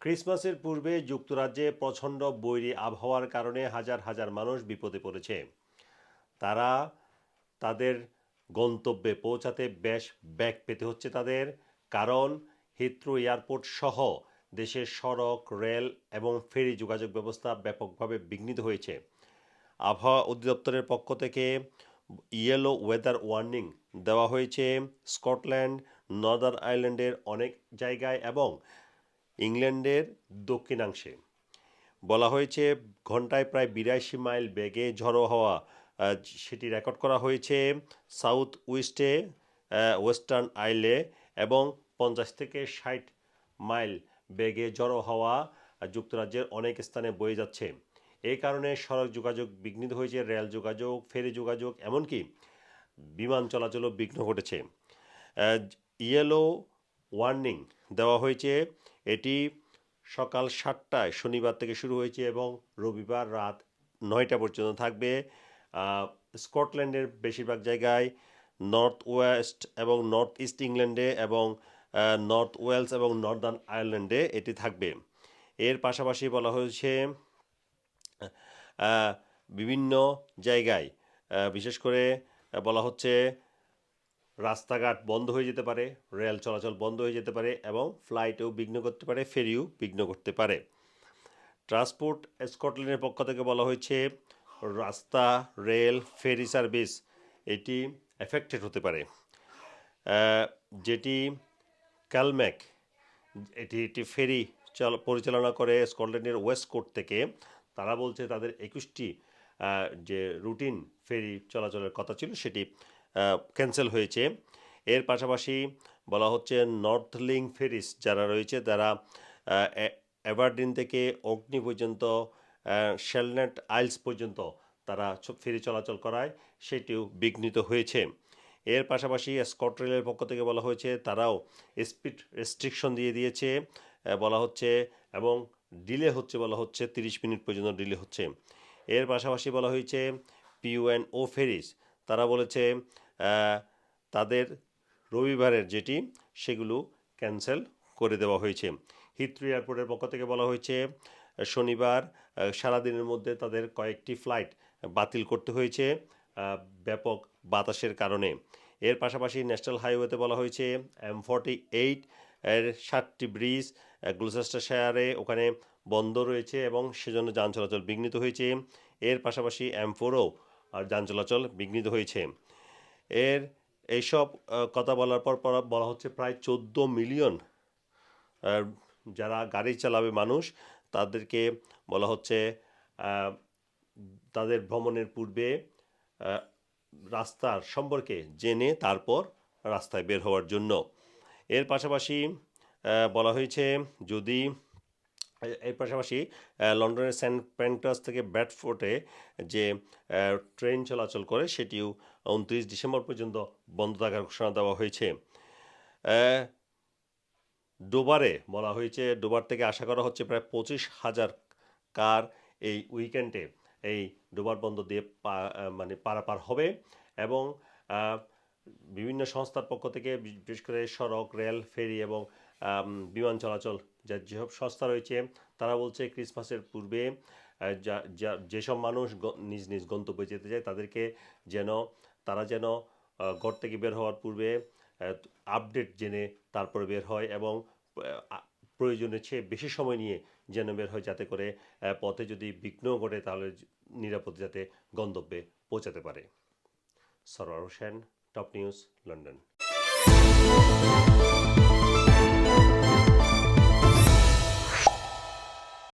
ক্রিসমাসের পূর্বে যুক্তরাজ্যে প্রচণ্ড বৈরী আবহাওয়ার কারণে হাজার হাজার মানুষ বিপদে পড়েছে। তারা তাদের গন্তব্যে পৌঁছাতে বেশ ব্যাগ পেতে হচ্ছে তাদের, কারণ হিথ্রো এয়ারপোর্ট সহ দেশের সড়ক, রেল এবং ফেরি যোগাযোগ ব্যবস্থা ব্যাপকভাবে বিঘ্নিত হয়েছে। আবহাওয়া অধিদপ্তরের পক্ষ থেকে ইয়েলো ওয়েদার ওয়ার্নিং দেওয়া হয়েছে। স্কটল্যান্ড, নর্দার্ন আইল্যান্ডের অনেক জায়গায় এবং ইংল্যান্ডের দক্ষিণাংশে। বলা হয়েছে ঘন্টায় প্রায় বিরাশি মাইল বেগে ঝড়ো হওয়া সেটি রেকর্ড করা হয়েছে সাউথ ওয়েস্টে ওয়েস্টার্ন আইলে, এবং পঞ্চাশ থেকে ষাট মাইল বেগে জড়ো হওয়া যুক্তরাজ্যের অনেক স্থানে বয়ে যাচ্ছে। এই কারণে সড়ক যোগাযোগ বিঘ্নিত হয়েছে, রেল যোগাযোগ, ফেরি যোগাযোগ, এমনকি বিমান চলাচলও বিঘ্ন ঘটেছে। ইয়েলো ওয়ার্নিং দেওয়া হয়েছে। এটি সকাল সাতটায় শনিবার থেকে শুরু হয়েছে এবং রবিবার রাত নয়টা পর্যন্ত থাকবে। স্কটল্যান্ডের বেশিরভাগ জায়গায় নর্থ ওয়েস্ট এবং নর্থ ইস্ট ইংল্যান্ডে এবং নর্থ ওয়েলস এবং নর্দার্ন আয়ারল্যান্ডে এটি থাকবে। এর পাশাপাশি বলা হয়েছে বিভিন্ন জায়গায় বিশেষ করে বলা হচ্ছে রাস্তাঘাট বন্ধ হয়ে যেতে পারে, রেল চলাচল বন্ধ হয়ে যেতে পারে এবং ফ্লাইটেও বিঘ্ন করতে পারে ফেরিও বিঘ্ন করতে পারে। ট্রান্সপোর্ট স্কটল্যান্ডের পক্ষ থেকে বলা হয়েছে, রাস্তা, রেল ফেরি সার্ভিস এটি এফেক্টেড হতে পারে। যেটি ক্যালম্যাক এটি একটি ফেরি চাল, পরিচালনা করে স্কটল্যান্ডের ওয়েস্ট কোর্ট থেকে। তারা বলছে তাদের একুশটি যে রুটিন ফেরি চলাচলের কথা ছিল সেটি ক্যান্সেল হয়েছে। এর পাশাপাশি বলা হচ্ছে নর্থ লিঙ্ক ফেরিস যারা রয়েছে, তারা এভারডিন থেকে অগ্নি পর্যন্ত শেলনেট আইলস পর্যন্ত তারা ফেরি চলাচল করায়, সেটিও বিঘ্নিত হয়েছে। এর পাশাপাশি স্কট রেলের পক্ষ থেকে বলা হয়েছে, তারাও স্পিড রেস্ট্রিকশন দিয়ে দিয়েছে বলা হচ্ছে, এবং ডিলে হচ্ছে বলা হচ্ছে, তিরিশ মিনিট পর্যন্ত ডিলে হচ্ছে। এর পাশাপাশি বলা হয়েছে পিউএন ও ফেরিস তারা বলেছে তাদের রবিবারের যেটি, সেগুলো ক্যান্সেল করে দেওয়া হয়েছে। হিথ্রো এয়ারপোর্টের পক্ষ থেকে বলা হয়েছে, শনিবার সারাদিনের মধ্যে তাদের কয়েকটি ফ্লাইট বাতিল করতে হয়েছে ব্যাপক বাতাসের কারণে। এর পাশাপাশি ন্যাশনাল হাইওয়েতে বলা হয়েছে, এম ফর্টি এইট এর সাতটি ব্রিজ গ্লুসেস্টার শেয়ারে ওখানে বন্ধ রয়েছে এবং সেজন্য যান চলাচল বিঘ্নিত হয়েছে। এর পাশাপাশি এম ফোরও আর যান চলাচল বিঘ্নিত হয়েছে। এর এইসব কথা বলার পর পর বলা হচ্ছে প্রায় চোদ্দ মিলিয়ন যারা গাড়ি চালাবে মানুষ, তাদেরকে বলা হচ্ছে তাদের ভ্রমণের পূর্বে রাস্তার সম্পর্কে জেনে তারপর রাস্তায় বের হওয়ার জন্য। এর পাশাপাশি বলা হয়েছে যদি এর পাশাপাশি লন্ডনের সেন্ট প্যান্টাস থেকে ব্যাটফোর্টে যে ট্রেন চলাচল করে, সেটিও উনত্রিশ ডিসেম্বর পর্যন্ত বন্ধ থাকার ঘোষণা দেওয়া হয়েছে। ডোবারে বলা হয়েছে ডোবার থেকে আশা করা হচ্ছে প্রায় পঁচিশ হাজার কার এই উইকেন্ডে এই ডোবার বন্ধ দিয়ে মানে পারাপার হবে এবং বিভিন্ন সংস্থার পক্ষ থেকে, বিশেষ করে সড়ক, রেল, ফেরি এবং বিমান চলাচল যা যেসব সংস্থা রয়েছে, তারা বলছে ক্রিসমাসের পূর্বে যা- যা, যেসব মানুষ নিজ নিজ গন্তব্যে যেতে চায়, তাদেরকে যেন, তারা যেন ঘর থেকে বের হওয়ার পূর্বে আপডেট জেনে তারপরে বের হয় এবং প্রয়োজনের চেয়ে বেশি সময় নিয়ে যেন বের হয় যাতে করে পথে যদি বিঘ্ন ঘটে তাহলে নিরাপদে যাতে গন্তব্যে পৌঁছাতে পারে। Sarwar Hossain, top news, London.